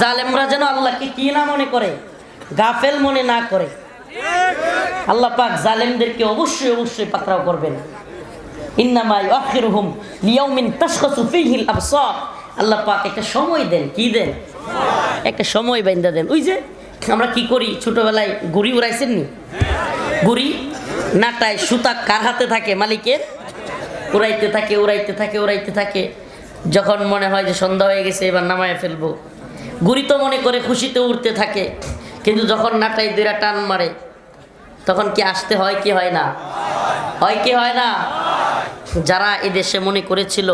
জালেমরা যেন আল্লাহকে কি না মনে করে, গাফেল মনে না করে। আল্লাহ পাক জালেমদেরকে অবশ্যই অবশ্যই পাকড়াও করবেন। ইন্নামাই আল্লাহ পাক একটা সময় দেন, কি দেন? একটা সময় বাইন্দা দেন। ওই যে আমরা কি করি, ছোটবেলায় ঘুড়ি উড়াইছেন নি? ঘুড়ি নাটায় সুতা কার হাতে থাকে মালিকের? উড়াইতে থাকে উড়াইতে থাকে উড়াইতে থাকে। যখন মনে হয় যে সন্ধ্যা হয়ে গেছে, এবার নামায় ফেলব। গুড়ি তো মনে করে খুশিতে উঠতে থাকে, কিন্তু যখন নাটাই দুইরা টান মারে, তখন কি আসতে হয়, কি হয় না? হয় কি হয় না? যারা এদেশে মনে করেছিল,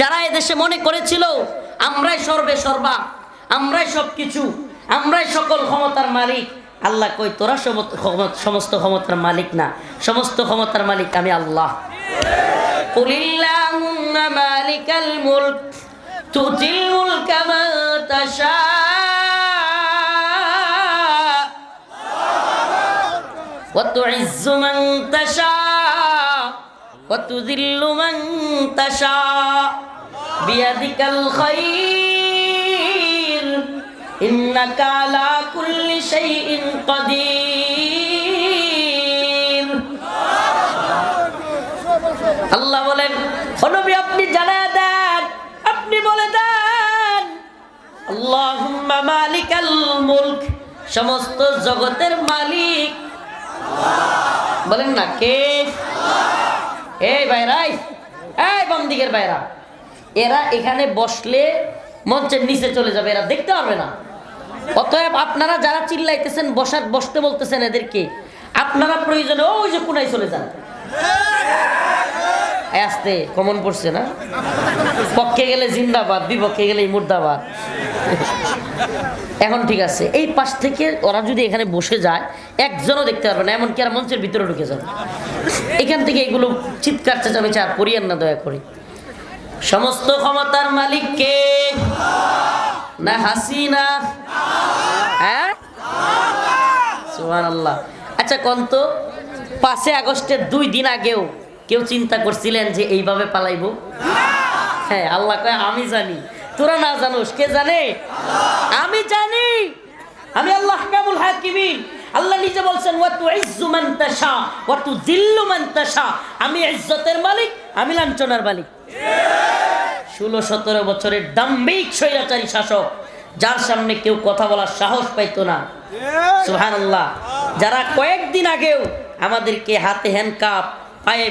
যারা এদেশে মনে করেছিল, আমরাই সর্বে সর্বা, আমরাই সব কিছু আমরাই সকল ক্ষমতার মালিক। আল্লাহ কই, তোরা সমস্ত ক্ষমতার মালিক না, সমস্ত ক্ষমতার মালিক আমি আল্লাহ। قل اللهم مالك الملك تؤتي الملك من تشاء وتعز من تشاء وتذل من تشاء بيدك الخير إنك على كل شيء قدير আল্লাহ বলেন নবী, আপনি জানা দেন, আপনি বলে দেন। আল্লাহুম্মা মালিকাল মুলক, সমস্ত জগতের মালিক। বলেন না, কে? এই বাইরাই এই বাম দিকের বাইরা এরা এখানে বসলে মঞ্চের নিচে চলে যাবে, এরা দেখতে পারবে না। অতএব আপনারা যারা চিল্লাইতেছেন, বসার, বসতে বলতেছেন এদেরকে, আপনারা প্রয়োজনে ওই যে কোনায় চলে যান। আসতে কমন পড়ছে না? পক্ষে গেলে জিন্দাবাদ, বিপক্ষে গেলে মুর্দাবাদ। এখন ঠিক আছে, এই পাশ থেকে ওরা যদি এখানে বসে যায়, একজনও দেখতে পারবে না, এমনকি আর মঞ্চের ভিতরে ঢুকে যাবে। এখান থেকে এগুলো চিৎকার, চেঁচামেচি আর করিয়েন না দয়া করে। সমস্ত ক্ষমতার মালিক কে না হাসিনা হ্যাঁ? আল্লাহ আচ্ছা কন্ত পাঁচে আগস্টের দুই দিন আগেও কেউ চিন্তা করছিলেন যে এইভাবে পালাইবো? হ্যাঁ আল্লাহ কয় আমি জানি। তোরা না জানোস কে জানে? আমি জানি। আমি আল্লাহ কামুল হাকিমিন। আল্লাহ নিজে বলছেন ওয়া তু ইজ্জু মান তাশা ওয়া তু জিল্লু মান তাশা। আমি ইজ্জতের মালিক আমি লাঞ্ছনার মালিক। ষোলো সতেরো বছরের দাম্ভিক স্বৈরাচারী শাসক যার সামনে কেউ কথা বলার সাহস পাইতো না। সুহান আল্লাহ যারা কয়েকদিন আগেও আমাদেরকে হাতে হ্যান্ডকাপ পায়ে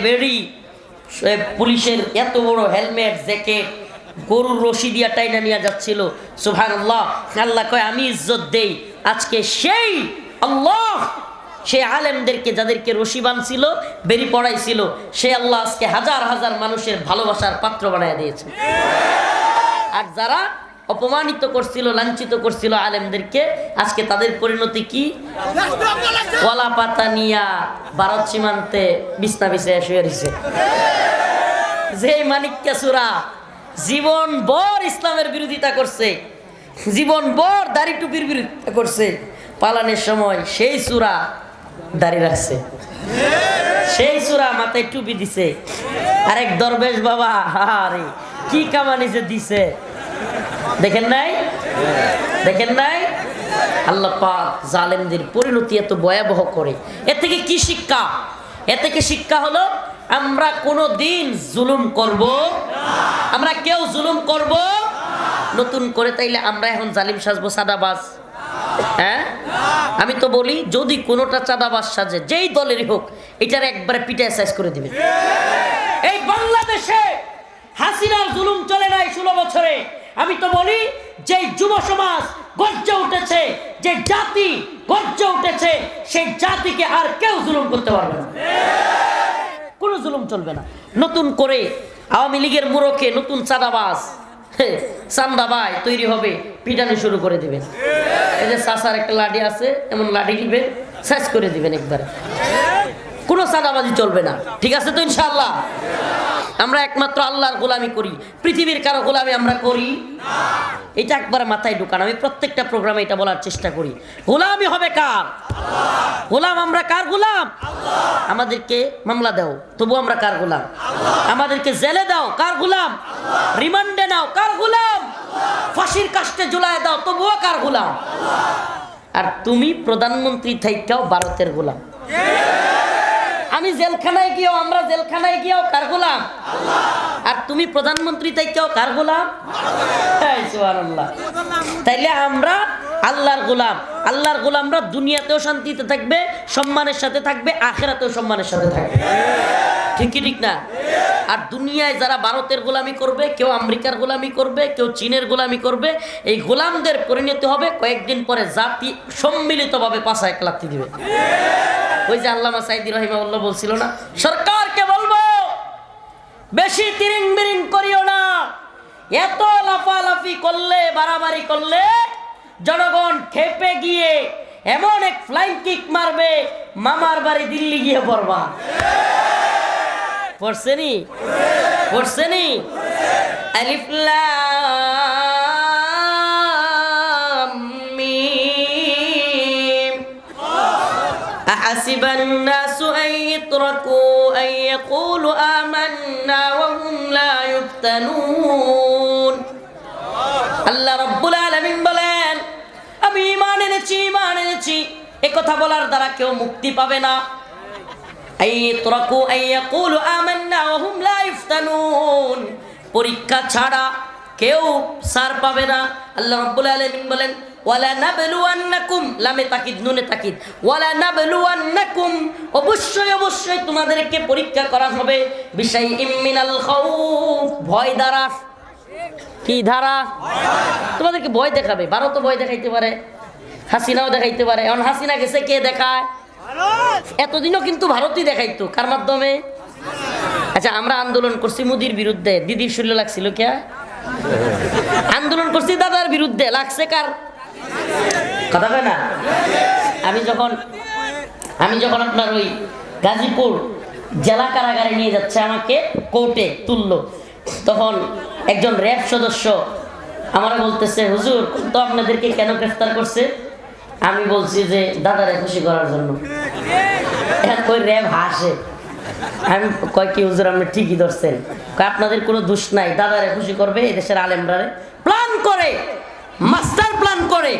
সে পুলিশের এত বড় হেলমেট, জ্যাকেট, গরুর রশি দিয়া টাইনা নিয়ে যাচ্ছিল। সুহান আল্লাহ আল্লাহ কয়, আমি ইজ্জত দেই। আজকে সেই আল্লাহ সে আলেমদেরকে যাদেরকে রশি বানছিল, বেরি পড়াইছিল, সে আল্লাহ আজকে হাজার হাজার মানুষের ভালোবাসার পাত্র বানায় দিয়েছে। আর যারা অপমানিত করছিল, লাঞ্ছিত করছিল আলেমদেরকে। আজকে তাদের পরিণতি কি? কলা পাতা নিয়া ভারত সীমান্তে বিছনা বিছায় শুয়ে রয়েছে যে জীবন বর ইসলামের বিরোধিতা করছে, জীবন বর দাড়ি টুপির বিরোধিতা করছে, পালানের সময় সেই সুরা দাড়ি রাখছে। সেই সুরা মাথায় টুপি দিছে। আরেক দরবেশ বাবা, আরে, কি কামানি যে দিছে। দেখেন নাই? দেখেন নাই? আল্লাহ পাক জালেমদের পরিণতি এত ভয়াবহ করে। এ থেকে কি শিক্ষা? এ থেকে শিক্ষা হলো, আমরা কোনো দিন জুলুম করব আমরা কেউ জুলুম করব নতুন করে তাইলে আমরা এখন জালিম সাজবো সাদাবাজ। হ্যাঁ? আমি তো বলি, যদি কোনোটা চাঁদাবাজ সাজে, যেই দলেরই হোক, এটার একবারে পিটায় সাইজ করে দিবে। এই বাংলাদেশে হাসিনার জুলুম চলে নাই ষোলো বছরে। আমি তো বলি যে যুব সমাজ গর্জে উঠেছে, যে জাতি গর্জে উঠেছে, সেই জাতিকে আর কেউ জুলুম করতে পারবে না। কোনো জুলুম চলবে না। নতুন করে আওয়ামী লীগের মুরকে নতুন চাঁদাবাজ চান্দাবাই তৈরি হবে, পিটানি শুরু করে দিবেন যে চাষার একটা লাঠি আছে, এমন লাঠি দিবেন শেষ করে দিবেন একবার। কোনো চাঁদাবাজি চলবে না। ঠিক আছে তো ইনশাল্লাহ আমরা একমাত্র আল্লাহর গোলামি করি। পৃথিবীর কারও গোলামি আমরা করি? এটা একবার মাথায় ঢুকান। আমি প্রত্যেকটা প্রোগ্রামে এটা বলার চেষ্টা করি। গোলামি হবে কার? গোলাম আমরা কার গোলাম? আমাদেরকে মামলা দাও তবু আমরা কার গোলাম? আমাদেরকে জেলে দাও, কার গোলাম? রিমান্ডে নাও, কার গোলাম? ফাঁসির কাস্টে ঝুলায় দাও, তবুও কার গোলাম? আর তুমি প্রধানমন্ত্রী থাইকাও ভারতের গোলাম। আমি জেলখানায় গিয়েও আমরা জেলখানায় গিয়েও কার গোলাম? আর তুমি প্রধানমন্ত্রী তাইতেও কার গোলাম? তাইলে আমরা আল্লাহর গোলাম। আল্লাহর গোলামরা দুনিয়াতেও শান্তিতে থাকবে সম্মানের সাথে থাকবে আখেরাতেও সম্মানের সাথে থাকবে। ঠিক কি ঠিক না? আর দুনিয়ায় যারা ভারতের গোলামি করবে, কেউ আমেরিকার গোলামি করবে, কেউ চীনের গোলামি করবে, এই গোলামদের পরিণতি হবে কয়েকদিন পরে জাতি সম্মিলিতভাবে পাশা এক লাথি দিবে। ওই যে আল্লামা সাইদি রহিমাউল্লাহ বলছিল না, সরকারকে বলব, বেশি তিরিং বিরিং করিও না। এত লাফালাফি করলে, বাড়াবাড়ি করলে জনগণ খেপে গিয়ে এমন এক ফ্লাইং কিক মারবে, মামার বাড়ি দিল্লি গিয়ে পড়বা। পড়ছেনি পড়ছেনি আলিফ লাম মিম أحسب الناس أن يتركوا أن يقولوا آمنا وهم لا يفتنون আল্লাহ রব্বুল আলামিন বলেন আমি ইমান এনেছি ইমান এনেছি এ কথা বলার দ্বারা কেউ মুক্তি পাবে না পরীক্ষা ছাড়া কেউ সার পাবে না। আল্লাহ রাব্বুল আলামিন বলেন, ওয়ালা নাবলুয়ান্নাকুম লামে তাকিদ নুনে তাকিদ ওয়ালা নাবলুয়ান্নাকুম, অবশ্যই অবশ্যই তোমাদেরকে পরীক্ষা করা হবে বিশাই ইমিনাল খাউফ, ভয় দ্বারা। কি ধারা? তোমাদেরকে ভয় দেখাবে। ভারতও ভয় দেখাইতে পারে, হাসিনাও দেখাইতে পারে। এখন হাসিনা গেছে, কে দেখায়? এতদিনও কিন্তু ভারতই দেখাইতো, কার মাধ্যমে? আচ্ছা আমরা আন্দোলন করছি মোদির বিরুদ্ধে। দিদির শরীরে লাগছিল কে আন্দোলন করছি দাদার বিরুদ্ধে, লাগছে কার? কথা কয় না? আমি যখন আমি যখন আপনার ওই গাজীপুর জেলা কারাগারে নিয়ে যাচ্ছে আমাকে কোর্টে তুললো, তখন একজন র্যাব সদস্য আমার বলতেছে, হুজুর, তো আপনাদেরকে কেন গ্রেফতার করছে? আমি বলছি যে, দাদারে খুশি করার জন্য। র্যাব হাসে। আমি কয় কি, হুজুর, আপনি ঠিকই ধরছেন। আপনাদের কোনো দোষ নাই। দাদারে খুশি করবে এই দেশের আলেমরারে। প্ল্যান করে, মাস্টার প্ল্যান করে,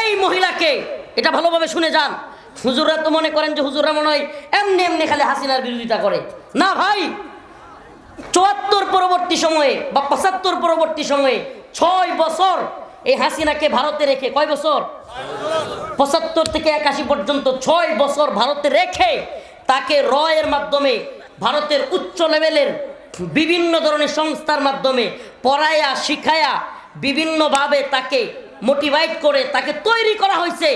এই মহিলাকে, এটা ভালোভাবে শুনে যান। হুজুররা তো মনে করেন যে, হুজুররা মনে হয় এমনি এমনি খালি হাসিনার বিরোধিতা করে। না ভাই, চুয়াত্তর পরবর্তী সময়ে বা পঁচাত্তর পরবর্তী সময়ে ছয় বছর এই হাসিনাকে ভারতে রেখে কয় বছর? পঁচাত্তর থেকে একাশি পর্যন্ত ছয় বছর ভারতে রেখে তাকে র এর মাধ্যমে, ভারতের উচ্চ লেভেলের বিভিন্ন ধরনের সংস্থার মাধ্যমে পড়ায়া, শিখায়া বিভিন্নভাবে তাকে মোটিভেট করে তাকে তৈরি করা হয়েছে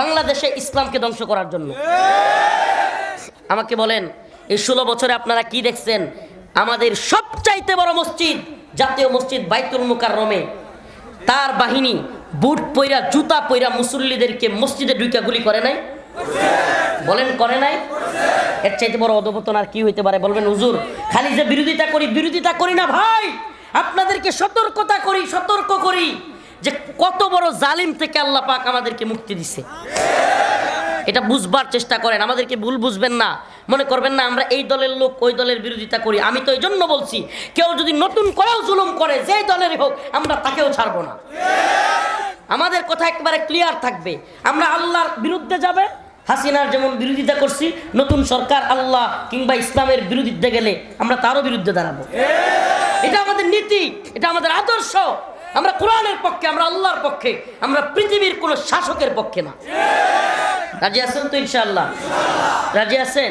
বাংলাদেশে ইসলামকে ধ্বংস করার জন্য। আমাকে বলেন, এই ষোলো বছরে আপনারা কি দেখছেন? আমাদের সবচাইতে বড় মসজিদ জাতীয় মসজিদ বাইতুল মুকাররমে। তার বাহিনী বুট পইরা, জুতা পইরা মুসল্লিদেরকে মসজিদে ঢুইকা গুলি করে নাই? বলেন, করে নাই? এর চাইতে বড় অধপতন আর কি হইতে পারে? বলবেন, হুজুর, খালি যে বিরোধিতা করি বিরোধিতা করি না ভাই। আপনাদেরকে সতর্কতা করি, সতর্ক করি যে কত বড় জালিম থেকে আল্লাহ পাক আমাদেরকে মুক্তি দিছে। এটা বুঝবার চেষ্টা করেন। আমাদেরকে ভুল বুঝবেন না। মনে করবেন না, আমরা এই দলের লোক, ওই দলের বিরোধিতা করি। আমি তো এই জন্য বলছি, কেউ যদি নতুন করেও জুলুম করে, যেই দলেরই হোক, আমরা তাকেও ছাড়বো না। আমাদের কথা একবারে ক্লিয়ার থাকবে। আমরা আল্লাহর বিরুদ্ধে যাবে, হাসিনার যেমন বিরোধিতা করছি, নতুন সরকার আল্লাহ কিংবা ইসলামের বিরোধিতা গেলে আমরা তারও বিরুদ্ধে দাঁড়াবো। এটা আমাদের নীতি, এটা আমাদের আদর্শ। আমরা কোরআনের পক্ষে, আমরা আল্লাহর পক্ষে, আমরা পৃথিবীর কোনো শাসকের পক্ষে না। রাজি আছেন তো ইনশাআল্লাহ? রাজি আছেন?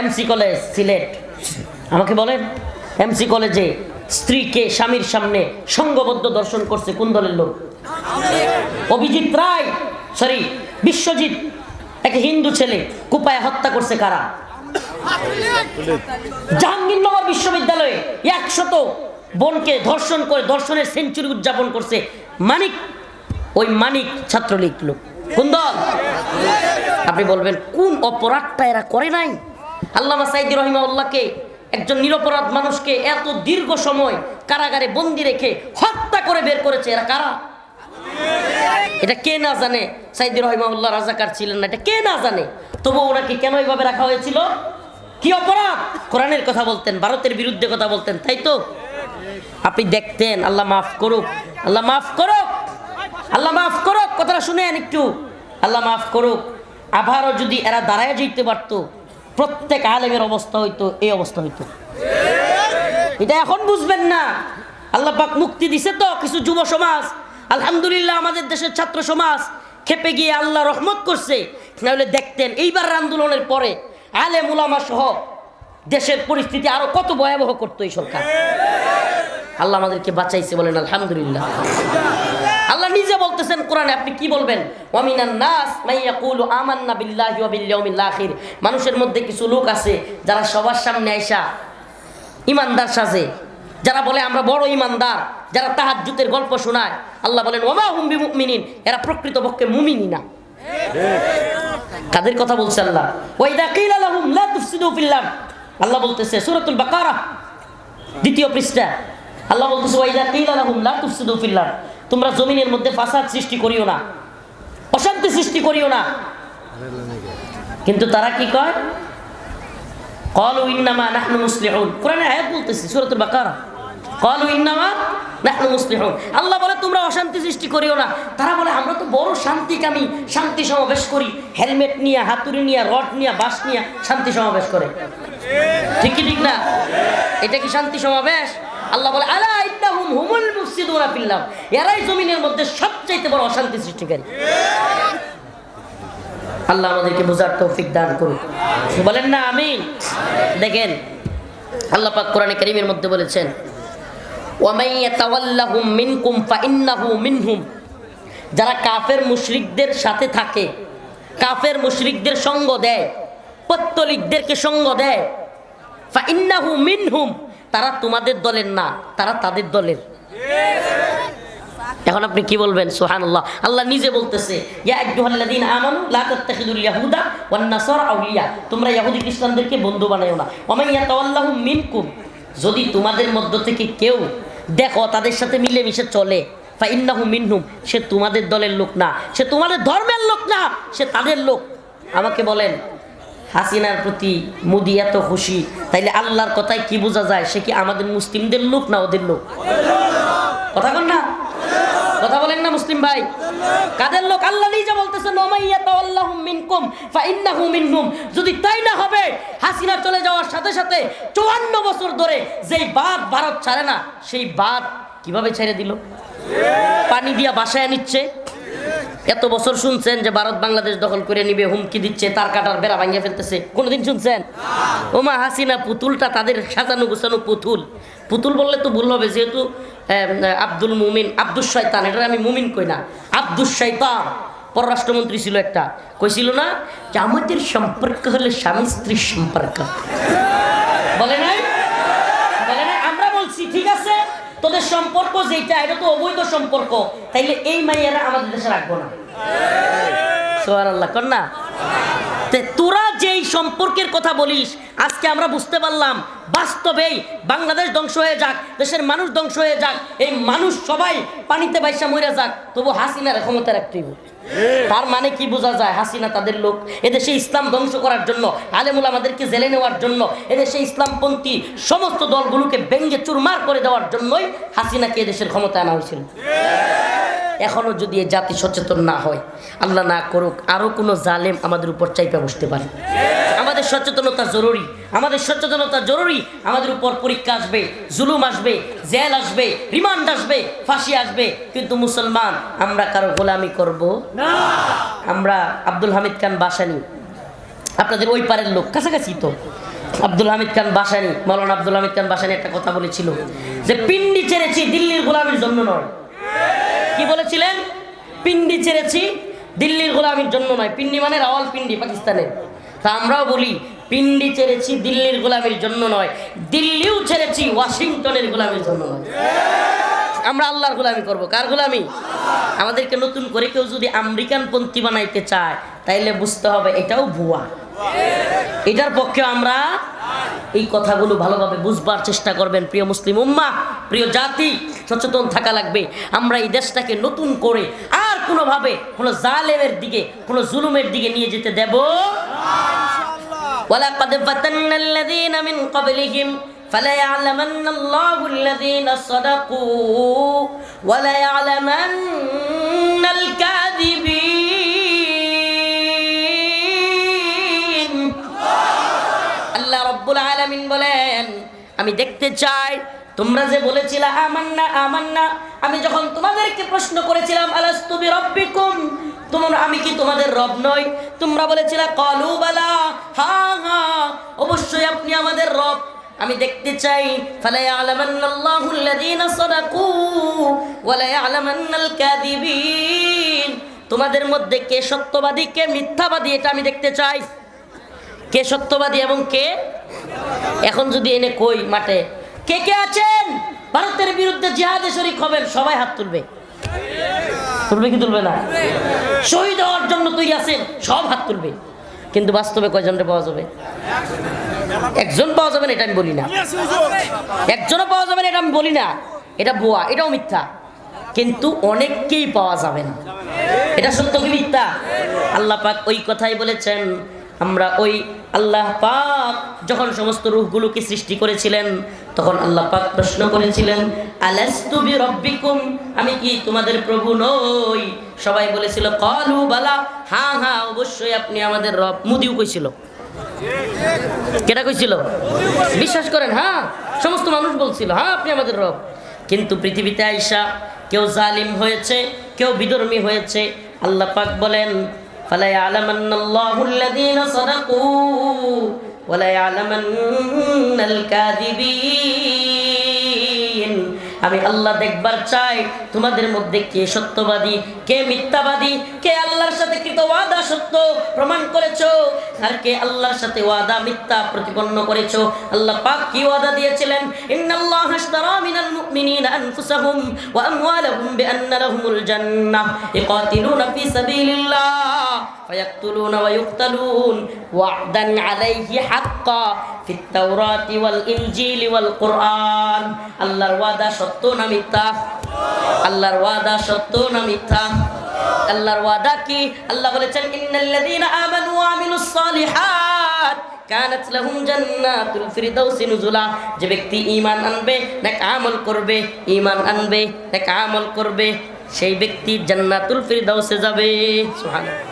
MC college, Sylhet. আমাকে বলেন এমসি কলেজে স্ত্রীকে স্বামীর সামনে সঙ্গবদ্ধ দর্শন করছে কোন দলের লোক? অভিজিৎ রায় সরি বিশ্বজিৎ, এক হিন্দু ছেলে কুপায় হত্যা করছে কারা? জাহাঙ্গীরনগর বিশ্ববিদ্যালয়ে একশত বোনকে ধর্ষণ করে ধর্ষণের সেঞ্চুরি উদযাপন করছে মানিক। ওই মানিক ছাত্রলীগ লোক। কোন দল? আপনি বলবেন, কোন অপরাধটা এরা করে নাই? আল্লামা সাইদি রহিমাউল্লাহকে একজন নিরপরাধ মানুষকে এত দীর্ঘ সময় কারাগারে বন্দি রেখে হত্যা করে বের করেছে এরা কারা? এটা কে না জানে? সাইদুর রহমাউল্লাহ রাজাকার ছিলেন না, এটা কে না জানে? তবু ওনাকে কেন এইভাবে রাখা হয়েছিল? কি অপরাধ? কোরআনের কথা বলতেন, ভারতের বিরুদ্ধে কথা বলতেন, তাই তো? আপনি দেখতেন, আল্লাহ মাফ করুক। আল্লাহ মাফ করুক। আল্লাহ মাফ করুক, কথাটা শুনেন একটু। আল্লাহ মাফ করুক। আবারও যদি এরা দাঁড়ায় যেতে পারতো, প্রত্যেক আলেমের অবস্থা হইতো, এই অবস্থা হইতো। এটা এখন বুঝবেন না। আল্লাহ পাক মুক্তি দিছে তো কিছু যুব সমাজ। আলহামদুলিল্লাহ আমাদের দেশের ছাত্র সমাজ খেপে গিয়ে আল্লাহ রহমত করছে। নাহলে দেখতেন, এইবার আন্দোলনের পরে আলে মুলামা সহ দেশের পরিস্থিতি আরও কত ভয়াবহ করতো এই সরকার। আল্লাহ আমাদেরকে বাঁচাইছে বলেন, আলহামদুলিল্লাহ। আল্লাহ নিজে বলতেছেন কোরআনে, আপনি কি বলবেন? ওয়ামিনান নাস আমান্না বিল্লাহি ওয়া বিল ইয়াউমিল আখির। মানুষের মধ্যে কিছু লোক আছে যারা সবার সামনে আইসা ইমানদার সাজে। যারা বলে, আমরা বড় ইমানদার। যারা তাহাজ্জুতের গল্প শোনায়। আল্লাহ বলেন, ওমা হুম বিমুমিনিন। এরা প্রকৃতপক্ষে মুমিনি না। কাদের কথা বলছে আল্লাহ? ওয়াইদা কিলা লাহুম লা তুফসিদু আল্লাহ বলতেছে, সূরাতুল বাকারা, দ্বিতীয় পৃষ্ঠা আল্লাহ বলতেছে ওয়াইদা কিলা লাহুম লা তুফসিদু ফিল আরদ তোমরা জমিনের মধ্যে ফাসাদ সৃষ্টি করিও না অশান্তি সৃষ্টি করিও না কিন্তু তারা কি কয় قالوا انما نحن مصلحون কোরআনে আয়াত বলতেছে সূরাতুল বাকারা قالوا انما نحن مصلحون আল্লাহ বলে তোমরা অশান্তি সৃষ্টি করিও না তারা বলে আমরা তো বড় শান্তিকামী শান্তি সমাবেশ করি হেলমেট নিয়ে হাতুড়ি নিয়ে রড নিয়ে বাস নিয়ে শান্তি সমাবেশ করে ঠিক কি ঠিক না এটা কি শান্তি সমাবেশ আল্লাহ বলে, আলা ইন্নাহুম হুমুল মুফসিদুনা ফিল্লাহ এরাই জমিনের মধ্যে সবচাইতে বড় অশান্তি সৃষ্টিকারী। আল্লাহ আমাদেরকে বোঝার তৌফিক দান করুন। বলেন না, আমিন। দেখেন, আল্লাহ পাক কোরআনে কারীমের মধ্যে বলেছেন, ওয়ামাই ইয়াতাওয়াল্লাহুম মিনকুম ফাইন্নাহু মিনহুম। যারা কাফের মুশরিকদের সাথে থাকে, কাফের মুশরিকদের সঙ্গ দেয়, পত্তলিকদেরকে সঙ্গ দেয়, ফাইন্নাহু মিনহুম। তারা তোমাদের দলের না, তারা তাদের দলের। এখন আপনি কি বলবেন? সুবহানাল্লাহ। আল্লাহ নিজে বলতেছে ইয়াহুদা তোমরা ইহুদি খ্রিস্টানদেরকে বন্ধু বানায়ো না। ওয়া ইয়াতাওয়াল্লাহুম মিনকুম। যদি তোমাদের মধ্য থেকে কেউ দেখো, তাদের সাথে মিলেমিশে চলে ফা ইন্নাহু মিনহুম, সে তোমাদের দলের লোক না। সে তোমাদের ধর্মের লোক না, সে তাদের লোক। আমাকে বলেন হাসিনার প্রতি মোদি এত খুশি, তাইলে আল্লাহর কথায় কি বোঝা যায়? সে কি আমাদের মুসলিমদের লোক না ওদের লোক? কথা বল না? কথা বলেন না মুসলিম ভাই। কাদের লোক? আল্লাহ নিজে ওমাইয়াতাওয়াল্লাহুম মিনকুম, ফাইন্নাহু মিনহুম। যদি তাই না হবে, হাসিনা চলে যাওয়ার সাথে সাথে 54 বছর ধরে যেই বাদ ভারত ছাড়ে না, সেই বাদ কীভাবে ছেড়ে দিল? পানি দিয়া বাসায় নিচ্ছে। এত বছর শুনছেন যে ভারত বাংলাদেশ দখল করে নিবে, হুমকি দিচ্ছে, তার কাটার বেড়া ভাঙিয়ে ফেলতেছে। কোনোদিন শুনছেন? ওমা হাসিনা পুতুলটা তাদের সাজানো গোছানো পুতুল। পুতুল বললে তো ভুল হবে, যেহেতু আব্দুল মুমিন আব্দুল শয়তান এটা আমি মুমিন কই না আব্দুল শৈতান পররাষ্ট্রমন্ত্রী ছিল একটা। কইছিল না? যে আমাদের সম্পর্ক হলে স্বামী স্ত্রীর সম্পর্ক। বলে নাই? বলে নাই? আমরা বলছি, ঠিক আছে? তোদের সম্পর্ক যেটা এটা তো অবৈধ সম্পর্ক। তাইলে এই মাইয়ারা আমাদের দেশে রাখব না। সোহার আল্লাহ তে তোরা যেই সম্পর্কের কথা বলিস, আজকে আমরা বুঝতে পারলাম, বাস্তবেই বাংলাদেশ ধ্বংস হয়ে যাক, দেশের মানুষ ধ্বংস হয়ে যাক, এই মানুষ সবাই পানিতে বাইসা মরে যাক, তবু হাসিনার ক্ষমতা রাখতেই। তার মানে কি বোঝা যায়? হাসিনা তাদের লোক। এদেশে ইসলাম ধ্বংস করার জন্য, আলেমুল আমাদেরকে জেলে নেওয়ার জন্য, এদেশে ইসলামপন্থী সমস্ত দলগুলোকে ব্যঙ্গে চুরমার করে দেওয়ার জন্যই হাসিনাকে এদেশের ক্ষমতা আনা হয়েছিল। এখনও যদি এ জাতি সচেতন না হয়, আল্লাহ না করুক আরও কোনো জালেম আমাদের উপর চাইপে বসতে পারে। আমাদের সচেতনতা জরুরি। আমাদের সচেতনতা জরুরি। আমাদের উপর পরীক্ষা আসবে জুলুম আসবে জেল আসবে রিমান্ড আসবে ফাঁসি আসবে। কিন্তু মুসলমান আমরা কারও গোলামি করব? আমরা আব্দুল হামিদ খান বাসানি। আপনাদের ওই পারের লোক কাছাকাছি তো। আব্দুল হামিদ খান বাসানি মৌলানা আব্দুল হামিদ খান বাসানি একটা কথা বলেছিল যে পিন্ডি ছেড়েছি দিল্লির গোলামির জন্য নয়। কি বলেছিলেন? পিন্ডি ছেড়েছি দিল্লির গোলামির জন্য নয়। পিন্ডি মানে রাওয়াল পিন্ডি পাকিস্তানের। তা আমরাও বলি, পিন্ডি ছেড়েছি দিল্লির গোলামের জন্য নয়, দিল্লিও ছেড়েছি ওয়াশিংটনের গোলামের জন্য নয়। আমরা আল্লাহর গোলামি করব, কার গোলামি? আমাদেরকে নতুন করে কেউ যদি আমেরিকান পন্থী বানাইতে চায়, তাইলে বুঝতে হবে এটাও ভুয়া। এটার পক্ষে আমরা এই কথাগুলো ভালোভাবে বুঝবার চেষ্টা করবেন প্রিয় মুসলিম উম্মা প্রিয় জাতি সচেতন থাকা লাগবে আমরা এই দেশটাকে নতুন করে আর কোনোভাবে কোনো জালেমের দিকে কোনো জুলুমের দিকে নিয়ে যেতে দেব ولقد فتنا الذين من قبلهم فليعلمن الله الذين صدقوا وليعلمن আমি দেখতে চাই। তোমরা যে বলেছিলে, আমান্না আমান্না আমি যখন তোমাদেরকে প্রশ্ন করেছিলাম, আলাস্তু বিরাব্বিকুম তোমরা, আমি কি তোমাদের রব নই? তোমরা বলেছিলে, কলু বালা হা হ্যাঁ অবশ্যই আপনি আমাদের রব। আমি দেখতে চাই, ফালা ইয়ালামান্নাল্লাহু আল্লাযীনা সাদাকু ওয়া লা ইয়ালামান্নাল কাযিবিন তোমাদের মধ্যে কে সত্যবাদী, কে মিথ্যাবাদী, এটা আমি দেখতে চাই। কে সত্যবাদী এবং কে? এখন যদি এনে কই মাঠে, কে কে আছেন? ভারতের বিরুদ্ধে জিহাদে শরিক হবেন, সবাই হাত তুলবে। তুলবে কি তুলবে না? শহীদ হওয়ার জন্য তৈরি আছেন, সব হাত তুলবে। কিন্তু বাস্তবে কয়জনটা পাওয়া যাবে? একজন পাওয়া যাবে না, এটা আমি বলি না। একজনও পাওয়া যাবে না, এটা আমি বলি না। এটা বোয়া এটাও মিথ্যা। কিন্তু অনেককেই পাওয়া যাবে না। এটা সত্য কি মিথ্যা? আল্লাহ পাক ওই কথাই বলেছেন আমরা ওই আল্লাহ পাক যখন সমস্ত রূহগুলোকে সৃষ্টি করেছিলেন, তখন আল্লাহ পাক প্রশ্ন করেছিলেন আমি কি তোমাদের প্রভু নই? সবাই বলেছিল, কলু বালা। হ্যাঁ হ্যাঁ অবশ্যই আপনি আমাদের রব। মুদিও কইছিল। কেটা কইছিল? বিশ্বাস করেন হ্যাঁ? সমস্ত মানুষ বলছিল হ্যাঁ আপনি আমাদের রব। কিন্তু পৃথিবীতে আইসা কেউ জালিম হয়েছে, কেউ বিধর্মী হয়েছে, আল্লাহ পাক বলেন ফালা ইয়ালামান্নাল্লাহু আল্লাযীনা সাদাকু ওয়া লা ইয়ালামান্নাল কাযিবিন আমি আল্লাহ দেখবার চাই, তোমাদের মধ্যে কে সত্যবাদী, কে মিথ্যাবাদী, কে আল্লাহর সাথে কৃত ওয়াদা সত্য প্রমাণ করেছ, আর কে আল্লাহর সাথে ওয়াদা মিথ্যা প্রতিপন্ন করেছ। আল্লাহ পাক কি ওয়াদা দিয়েছিলেন? ইন্নাল্লাহ আশতারা মিনাল মুমিনিনা আনফুসাহুম ওয়া আমওয়ালাহুম বিআন্না লাহুমুল জান্নাহ। ইকাতিলুনা ফি সাবিলিল্লাহ ফায়াকতুলুনা ওয়া ইউকতালুন ওয়া'দান আলাইহি হাক্কা। ফিত্তাওরাতি ওয়াল ইনজিল ওয়াল কোরআন আল্লাহর ওয়াদা সত্য না মিথ্যা? আল্লাহর ওয়াদা সত্য না মিথ্যা? আল্লাহর ওয়াদা কি? আল্লাহ বলেছেন, ইন্নাল্লাযীনা আমানু ওয়া আমিলুস সালিহাত কানাত লাহুম জান্নাতুল ফিরদাউসি নুজুলা। যে ব্যক্তি ঈমান আনবে, নেক আমল করবে, ঈমান আনবে, নেক আমল করবে, সেই ব্যক্তি জান্নাতুল ফিরদাউসে যাবে। সুবহানাল্লাহ।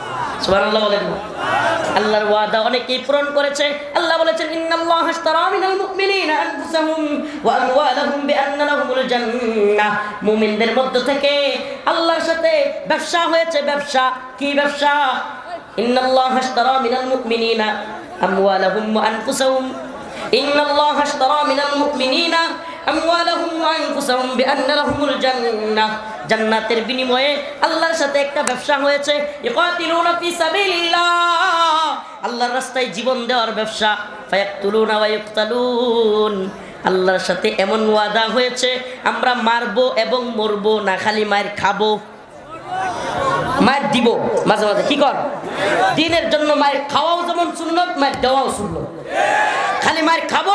আল্লাহর ওয়াদা অনেকেই পূরণ করেছে। আল্লাহ বলেছেন, ইন্নাল্লাহ আশতারা মিনাল মুমিনিনা আনফুসাহুম ওয়া আমওয়ালাহুম বিআন্না লাহুমুল থেকে আল্লাহর সাথে ব্যবসা হয়েছে। ব্যবসা, কি ব্যবসা? ইন্নাল্লাহ আশতারা মিনাল মুমিনিনা আমওয়ালাহুম ওয়া আনফুসাহুম। ইন্নাল্লাহ আশতারা মিনাল মুমিনিনা আমওয়ালাহুম ওয়া আনফুসাহুম বিআন্না লাহুমুল জান্নাতের বিনিময়ে আল্লাহর সাথে একটা ব্যবসা হয়েছে। আল্লাহর রাস্তায় জীবন দেওয়ার ব্যবসা। আল্লাহর সাথে এমন ওয়াদা হয়েছে, আমরা মারবো এবং মরবো না, খালি মায়ের খাব। মায়ের দিব, মাঝে মাঝে। কি কর? দিনের জন্য মায়ের খাওয়াও যেমন সুন্নত, মায়ের দেওয়াও সুন্নত। খালি মায়ের খাব